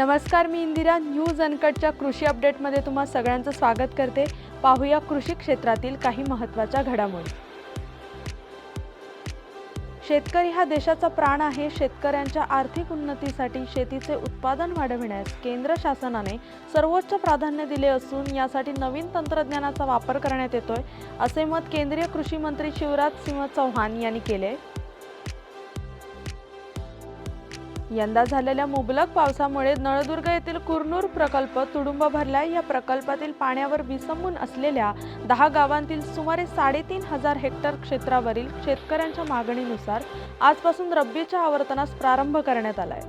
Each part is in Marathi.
नमस्कार मी इंदिरा न्यूज अनकटच्या कृषी अपडेटमध्ये तुम्हा सगळ्यांचं स्वागत करते. पाहूया कृषी क्षेत्रातील काही महत्त्वाच्या घडामोडी. शेतकरी हा देशाचा प्राण आहे. शेतकऱ्यांच्या आर्थिक उन्नतीसाठी शेतीचे उत्पादन वाढविण्यास केंद्र शासनाने सर्वोच्च प्राधान्य दिले असून यासाठी नवीन तंत्रज्ञानाचा वापर करण्यात येतोय असे मत केंद्रीय कृषी मंत्री शिवराज सिंह चौहान यांनी केले. यंदा झालेल्या मुबलक पावसामुळे नळदुर्ग येथील कुरनूर प्रकल्प तुडुंब भरलाय. या प्रकल्पातील पाण्यावर विसंबून असलेल्या दहा गावांतील सुमारे साडेतीन हजार हेक्टर क्षेत्रावरील शेतकऱ्यांच्या मागणीनुसार आजपासून रब्बीच्या आवर्तनास प्रारंभ करण्यात आलाय.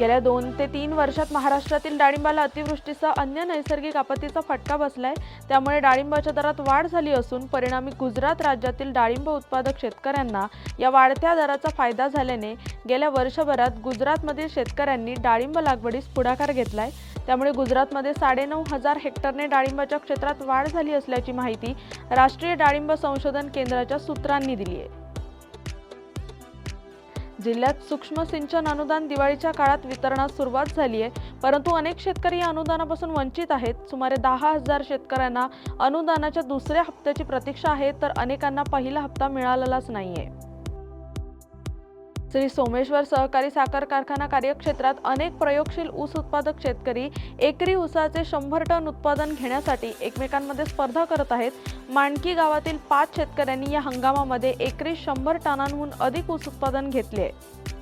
गेल्या दोन ते तीन वर्षात महाराष्ट्रातील डाळिंबाला अतिवृष्टीसह अन्य नैसर्गिक आपत्तीचा फटका बसलाय. त्यामुळे डाळिंबाच्या दरात वाढ झाली असून परिणामी गुजरात राज्यातील डाळिंब उत्पादक शेतकऱ्यांना या वाढत्या दराचा फायदा झाल्याने गेल्या वर्षभरात गुजरातमधील शेतकऱ्यांनी डाळिंब लागवडीस पुढाकार घेतलाय. त्यामुळे गुजरातमध्ये साडेनऊ हजार हेक्टरने डाळिंबाच्या क्षेत्रात वाढ झाली असल्याची माहिती राष्ट्रीय डाळिंब संशोधन केंद्राच्या सूत्रांनी दिली आहे जिल्ह्यात सूक्ष्म सिंचन अनुदान दिवाळीच्या काळात वितरणास सुरुवात झाली आहे परंतु अनेक शेतकरी या अनुदानापासून वंचित आहेत. सुमारे दहा हजार शेतकऱ्यांना अनुदानाच्या दुसऱ्या हप्त्याची प्रतीक्षा आहे तर अनेकांना पहिला हप्ता मिळालेलाच नाहीये. श्री सोमेश्वर सहकारी साखर कारखाना कार्यक्षेत्रात अनेक प्रयोगशील ऊस उत्पादक शेतकरी एकरी ऊसाचे शंभर टन उत्पादन घेण्यासाठी एकमेकांमध्ये स्पर्धा करत आहेत. मांडकी गावातील पाच शेतकऱ्यांनी या हंगामामध्ये एकरी शंभर टनांहून अधिक ऊस उत्पादन घेतले आहे.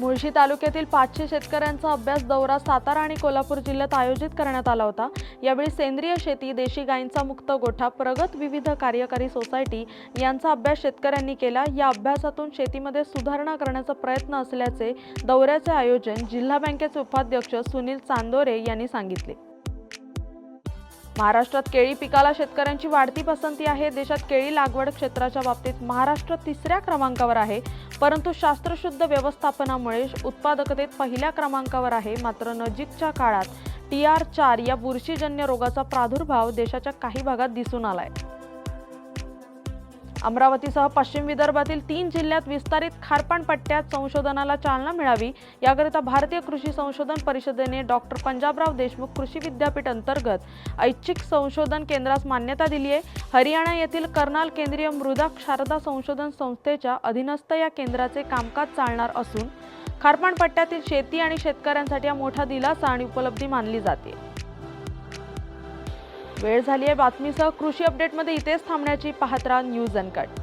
मुळशी तालुक्यातील पाचशे शेतकऱ्यांचा अभ्यास दौरा सातारा आणि कोल्हापूर जिल्ह्यात आयोजित करण्यात आला होता. यावेळी सेंद्रिय शेती देशी गायींचा मुक्त गोठा प्रगत विविध कार्यकारी सोसायटी यांचा अभ्यास शेतकऱ्यांनी केला. या अभ्यासातून शेतीमध्ये सुधारणा करण्याचा प्रयत्न असल्याचे दौऱ्याचे आयोजन जिल्हा बँकेचे उपाध्यक्ष सुनील चांदोरे यांनी सांगितले. महाराष्ट्रात केळी पिकाला शेतकऱ्यांची वाढती पसंती आहे. देशात केळी लागवड क्षेत्राच्या बाबतीत महाराष्ट्र तिसऱ्या क्रमांकावर आहे. परंतु शास्त्रशुद्ध व्यवस्थापनामुळे उत्पादकतेत पहिल्या क्रमांकावर आहे मात्र नजीकच्या काळात टी आर चार या बुरशीजन्य रोगाचा प्रादुर्भाव देशाच्या काही भागात दिसून आलाय. अमरावतीसह पश्चिम विदर्भातील तीन जिल्ह्यात विस्तारित खारपाण पट्ट्यात संशोधनाला चालना मिळावी. याकरिता भारतीय कृषी संशोधन परिषदेने डॉक्टर पंजाबराव देशमुख कृषी विद्यापीठ अंतर्गत ऐच्छिक संशोधन केंद्रास मान्यता दिली आहे हरियाणा येथील कर्नाल केंद्रीय मृदा शारदा संशोधन संस्थेच्या अधीनस्थ या केंद्राचे कामकाज चालणार असून खारपाण पट्ट्यातील शेती आणि शेतकऱ्यांसाठी हा मोठा दिलासा आणि उपलब्धी मानली जाते. वेळ झाली आहे बातमीसह कृषी अपडेटमध्ये इथेच थांबण्याची पाहत राहा न्यूज अनकट.